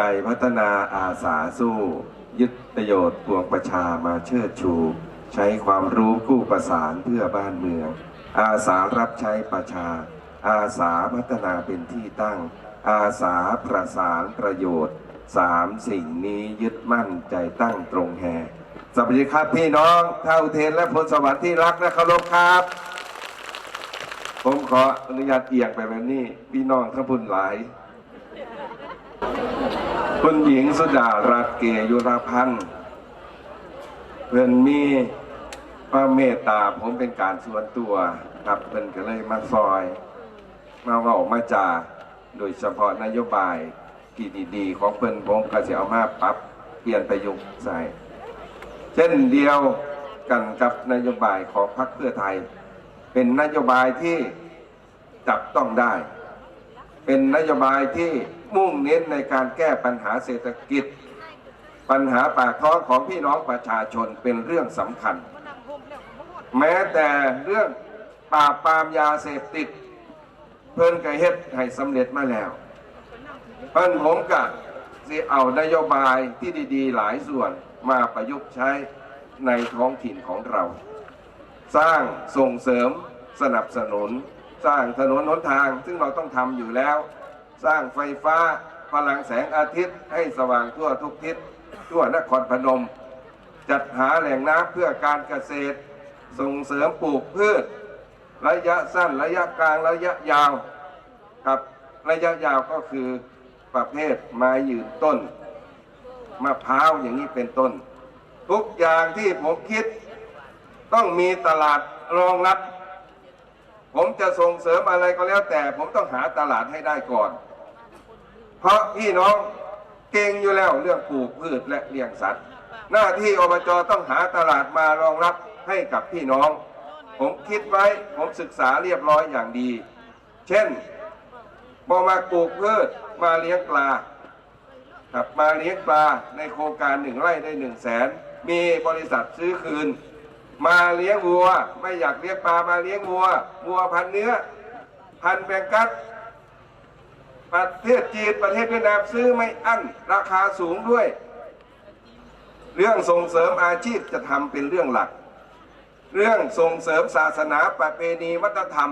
ใจพัฒนาอาสาสู้ ยึดประโยชน์ปวงประชามาเชิดชู ใช้ความรู้กู้ประสานเพื่อบ้านเมือง อาสารับใช้ประชา อาสาพัฒนาเป็นที่ตั้ง อาสาประสานประโยชน์สามสิ่งนี้ยึดมั่นใจตั้งตรงแห่สวัสดีครับพี่น้องเท่าเทนและพลสวรรค์ที่รักและเคารพครับ ผมขออนุญาตเอียงไปแบบนี้ พี่น้องทั้งบุญหลาย คุณหญิงสุดารัตน์เกยุรพันธ์เพื่อนมีพระเมตตาผมเป็นการส่วนตัวครับเพื่อนก็เลยมาซอย มาเว่ามาจาโดยเฉพาะนโยบายที่ดีๆ ของเพื่อนผมก็จะเอามาปรับเปลี่ยนประยุกต์ใส่ เช่นเดียวกันกับนโยบายของพรรคเพื่อไทย เป็นนโยบายที่จับต้องได้ เป็นนโยบายที่มุ่งเน้นในการแก้ปัญหาเศรษฐกิจ ปัญหาปากท้องของพี่น้องประชาชนเป็นเรื่องสำคัญ แม้แต่เรื่องปราบปรามยาเสพติด เพิ่นกระเฮ็ดให้สำเร็จมาแล้ว เพิ่นผมกะสิเอานโยบายที่ดีๆ หลายส่วนมาประยุกต์ใช้ในท้องถิ่นของเรา สร้างส่งเสริมสนับสนุน สร้างถนนหนทางซึ่งเราต้องทำอยู่แล้ว สร้างไฟฟ้าพลังแสงอาทิตย์ให้สว่างทั่วทุกทิศทั่วนครพนม จัดหาแหล่งน้ำเพื่อการเกษตร ส่งเสริมปลูกพืช ระยะสั้นระยะกลางระยะยาวครับระยะยาวก็คือประเภทไม้ยืนต้นมะพร้าวอย่างนี้เป็นต้น ทุกอย่างที่ผมคิดต้องมีตลาดรองรับ ผมจะส่งเสริมอะไรก็แล้วแต่ผมต้องหาตลาดให้ได้ก่อน เพราะพี่น้องเก่งอยู่แล้วเรื่องปลูกพืชและเลี้ยงสัตว์ หน้าที่อบจต้องหาตลาดมารองรับให้กับพี่น้อง ผมคิดไว้ผมศึกษาเรียบร้อยอย่างดี เช่นบอมาปลูกพืชมาเลี้ยงปลาครับมาเลี้ยงปลาในโครงการหนึ่งไร่ได้หนึ่งแสนมีบริษัทซื้อคืน มาเลี้ยงวัว ไม่อยากเลี้ยงปลามาเลี้ยงวัววัวพันเนื้อ พันแบงกัสประเทศจีนประเทศเวียดนามซื้อไม่อั้นราคาสูงด้วย เรื่องส่งเสริมอาชีพจะทำเป็นเรื่องหลัก เรื่องส่งเสริมศาสนาประเพณีวัฒนธรรม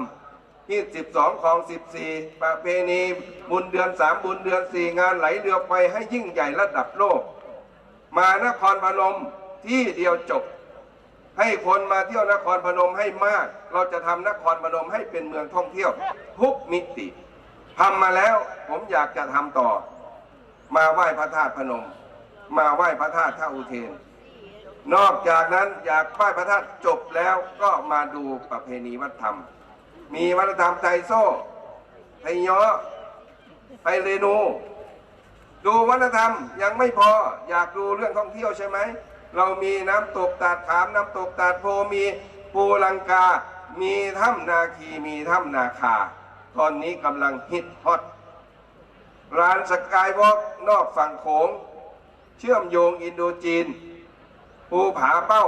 ที่ 12 ของ 14 ประเพณี บุญเดือน 3 บุญเดือน 4 งานไหลเรือไฟให้ยิ่งใหญ่ระดับโลก มานครพนมที่เดียวจบ ให้คนมาเที่ยวนครพนมให้มาก เราจะทำนครพนมให้เป็นเมืองท่องเที่ยว ทุกมิติทำมาแล้วผมอยากจะทำต่อ มาไหว้พระธาตุพนม มาไหว้พระธาตุท่าอุเทน นอกจากนั้นอยากไหว้พระธาตุจบแล้วก็มาดูประเพณีวัฒนธรรม มีวัฒนธรรมไทยโซ่ไทยยอไทยเรนู ดูวัฒนธรรมยังไม่พออยากดูเรื่องท่องเที่ยวใช่ไหม เรามีน้ำตกตาดขามน้ำตกตาดโพมีปูลังกา มีถ้ำนาคีมีถ้ำนาคา ตอนนี้กำลังฮิตฮอตร้านสกายวอล์กนอกฝั่งโขง เชื่อมโยงอินโดจีน ภูผาเป้า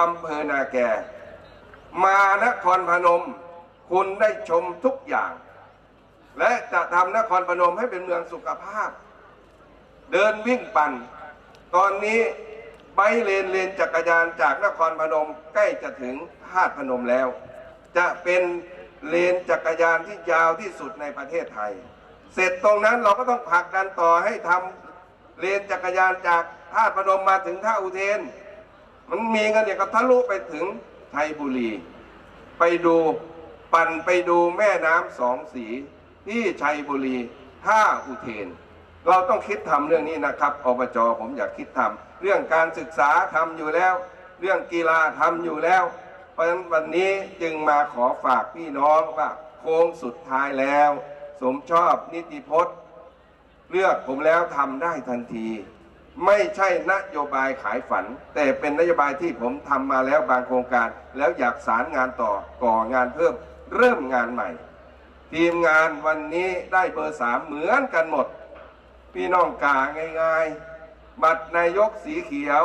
อำเภอนาแก มานครพนม คุณได้ชมทุกอย่าง และจะทำนครพนมให้เป็นเมืองสุขภาพ เดินวิ่งปั่น ตอนนี้ ไบเลนเลนจักรยานจากนครพนมใกล้จะถึงธาตุพนมแล้ว จะเป็นเลนจักรยานที่ยาวที่สุดในประเทศไทย เสร็จตรงนั้นเราก็ต้องผลักดันต่อให้ทำเลนจักรยานจากธาตุพนมมาถึงท่าอุเทน มันมีกันเนี่ยก็ทะลุไปถึงไทยบุรี ไปดูปั่นไปดูแม่น้ำสองสีที่ชัยบุรีท่าอุเทน เราต้องคิดทำเรื่องนี้นะครับอบจผมอยากคิดทำเรื่องการศึกษาทำอยู่แล้ว เรื่องกีฬาทำอยู่แล้ว เพราะฉะนั้นวันนี้จึงมาขอฝากพี่น้องว่าโค้งสุดท้ายแล้ว สมชอบนิติพจน์ เลือกผมแล้วทำได้ทันที ไม่ใช่นโยบายขายฝัน แต่เป็นนโยบายที่ผมทำมาแล้วบางโครงการ แล้วอยากสารงานต่อก่องานเพิ่มเริ่มงานใหม่ ทีมงานวันนี้ได้เบอร์สามเหมือนกันหมด พี่น้องกาง่ายๆ บัตรนายกสีเขียว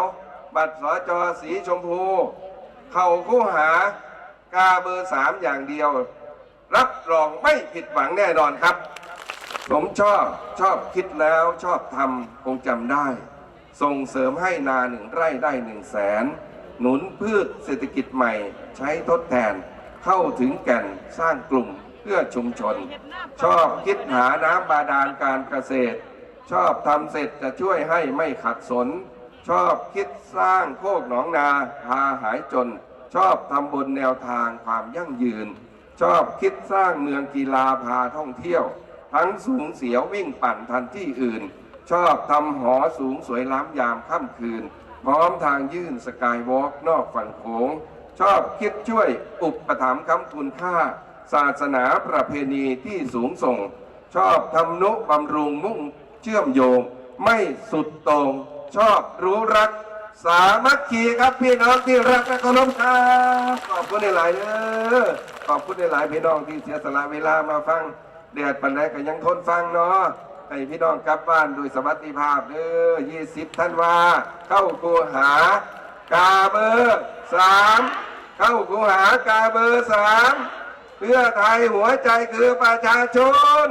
บัตรสจสีชมพู เข้าคู่หากาเบอร์สามอย่างเดียว รับรองไม่ผิดหวังแน่นอนครับ ผมชอบชอบคิดแล้วชอบทำคงจำได้ ส่งเสริมให้นาหนึ่งไร่ได้หนึ่งแสนหนุนพืชเศรษฐกิจใหม่ใช้ทดแทนเข้าถึงแก่นสร้างกลุ่มเพื่อชุมชน ชอบคิดหาน้ำบาดาลการเกษตร ชอบทำเสร็จจะช่วยให้ไม่ขัดสน ชอบคิดสร้างโคกหนองนาพาหายจน ชอบทำบนแนวทางความยั่งยืน ชอบคิดสร้างเมืองกีฬาพาท่องเที่ยว ทั้งสูงเสียววิ่งปั่นทันที่อื่น ชอบทำหอสูงสวยล้ำยามค่ำคืน พร้อมทางยื่นสกายวอล์กนอกฝั่งโขงชอบคิดช่วยอุปถัมภ์คำคุณค่า ศาสนาประเพณีที่สูงส่ง ชอบทำนุบำรุงมุ่ง เชื่อมโยง ไม่สุดตรงชอบรู้รัก สามัคคีครับพี่น้องที่รักและเคารพครับขอบคุณในหลายเด้อขอบคุณในหลายพี่น้องที่เสียสละเวลามาฟังเดือดปันใดก็ยังทนฟังเนาะให้พี่น้องกลับบ้านด้วยสวัสดิภาพเด้อยี่สิบท่านว่า เข้าคูหากาเบอร์สามเข้าคูหากาเบอร์สามเพื่อไทยหัวใจคือประชาชน